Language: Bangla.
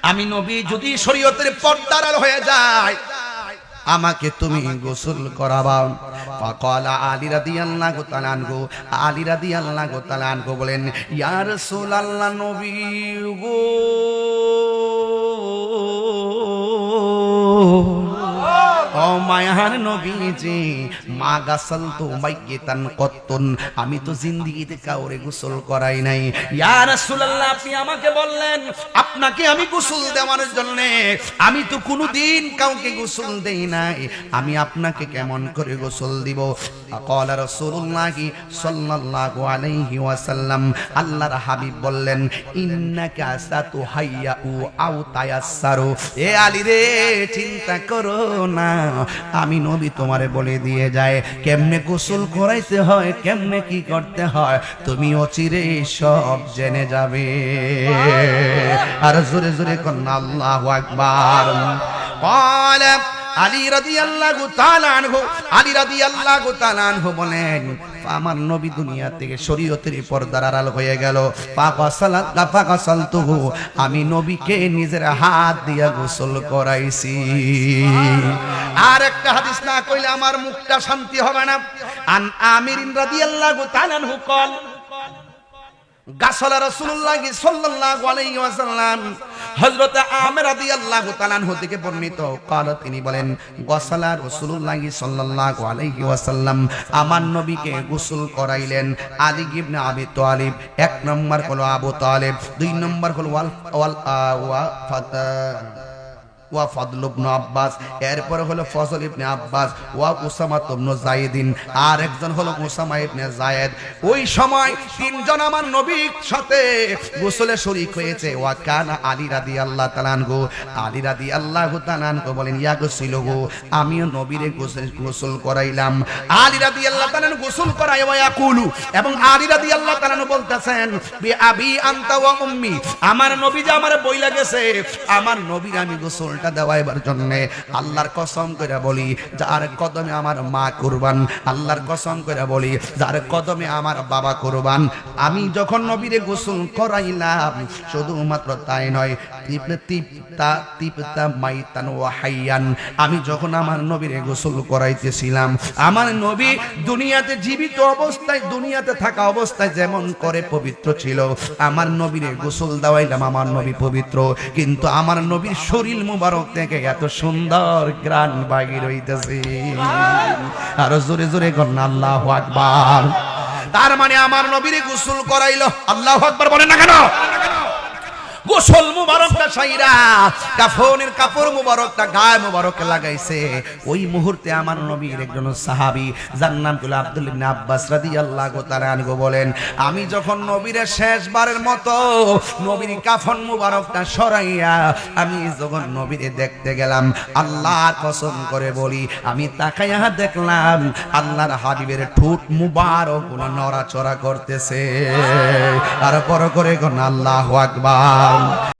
আমি নবী, যদি শরীয়তের পর্দার হয়ে যায়, আমাকে তুমি গোসল করাবা। ফাকালা আলী রাদিয়াল্লাহু তাআলা আনহু, আলী রাদিয়াল্লাহু তাআলা আনহু বলেন, ইয়া রাসূলুল্লাহ নবী গো। মায়ার নবীজি মা গাসাল তো মাইয়েতান কত্তন আমি তো জিন্দিগিতে কাউরে গোসল করাই নাই ইয়া রাসূলুল্লাহ আপনি আমাকে বললেন আপনাকে আমি গোসল দেওয়ার জন্য আমি তো কোনোদিন কাউকে গোসল দেই নাই আমি আপনাকে কেমন করে গোসল দিব قال رسول الله صلى الله عليه وسلم আল্লাহর হাবিব বললেন ইন্নাকা সাতুহাইয়াউ আও তায়াসসারু এ আলী রে চিন্তা করো না আমি নবী তোমারে বলে দিয়ে যায় কেমনে গোসল করাইতে হয় কেমনে কি করতে হয় তুমি অচিরে সব জেনে যাবে আর জোরে জোরে কন্যা আল্লাহু আকবার قال আলী রাদিয়াল্লাহু তাআলা আনহু আলী রাদিয়াল্লাহু তাআলা আনহু বলেন আমার নবী দুনিয়া থেকে শরীয়তের পর্দার আড়াল হয়ে গেল পাকা সালাত পাকা সালতুহু আমি নবীকে নিজের হাত দিয়া গোসল করাইছি আর একটা হাদিস না কইলে আমার মুখটা শান্তি হবে না আন আমিরিন রাদিয়াল্লাহু তাআলা আনহু কল গাছলা রাসূলুল্লাহ সাল্লাল্লাহু আলাইহি ওয়াসাল্লাম হযরত আমের রাদিয়াল্লাহু তাআলা আনহু থেকে বর্ণিত قال তিনি বলেন গাছলা রাসূলুল্লাহ সাল্লাল্লাহু আলাইহি ওয়াসাল্লাম আমার নবীকে গোসল করাইলেন আলী ইবনে আবি তালিব এক নম্বর হলো আবু তালিব দুই নম্বর হলো ওয়াল ওয়াল আ- ওয়া ফাতা ওয়া ফাদল ইবনে আব্বাস, এরপর হলো ফজল ইবনে আব্বাস ওয়া উসামা ইবনে জায়েদিন আর একজন হলো উসামা ইবনে জায়েদ ওই সময় তিনজন আমার নবীর সাথে গোসলে শরীক হয়েছে। ওয়া কানা আলী রাদিয়াল্লাহু তাআলা আনহু, আলী রাদিয়াল্লাহু তাআলা আনহু বলেন, ইয়া গো, আমিও নবীরে গোসল গোসল করাইলাম। আলী রাদিয়াল্লাহু তাআলা গোসল করাই ওয়া ইয়াকুলু, এবং আলী রাদিয়াল্লাহু তাআলা বলতেছেন, বি আবি, আনতা ওয়া উম্মি, আমার নবী যে আমার বইলা গেছে, আমার নবীর আমি গোসলটা দেওয়াইবার জন্যে আল্লাহর কসম করে বলি, যার কদমে আমার মা কুরবান, আল্লাহর কসম করে বলি, যার কদমে আমার বাবা কুরবান। আমি যখন নবীরে গোসল করাইলাম, শুধুমাত্র তাই নয় আমি যখন আমার নবীরে গোসল করাইতেছিলাম, আমার নবী দুনিয়াতে জীবিত অবস্থায়, দুনিয়াতে থাকা অবস্থায় যেমন করে পবিত্র ছিল, আমার নবীরে গোসল দেওয়াইলাম আমার নবী পবিত্র। কিন্তু আমার নবীর শরীর মুবারক থেকে এত সুন্দর গ্রান বাগির হইতেছে। আরও জোরে জোরে কন্যা আল্লাহ আকবার। তার মানে আমার নবীরে গোসল করাইলো, আল্লাহ আকবার বলেন না কেন? গোসল মুবারকটা সাইরা, কাফনের কাপড় মুবারকটা, গায়ে মুবারক লাগাইছে। ওই মুহূর্তে আমার নবীর একজন সাহাবী, যার নাম ছিল আব্দুল ইবনে আব্বাস রাদিয়াল্লাহু তাআলা আনহু বলেন, আমি যখন নবীর শেষবারের মতো নবীর কাফন মুবারকটা সরাইয়া, আমি যখন নবীরে দেখতে গেলাম, আল্লাহর কসম করে বলি, আমি তাকাইয়া দেখলাম, আল্লাহর হাবিবের ঠোঁট মুবারক নড়াচড়া করতেছে। আর পর করে কোন আল্লাহু আকবার। um,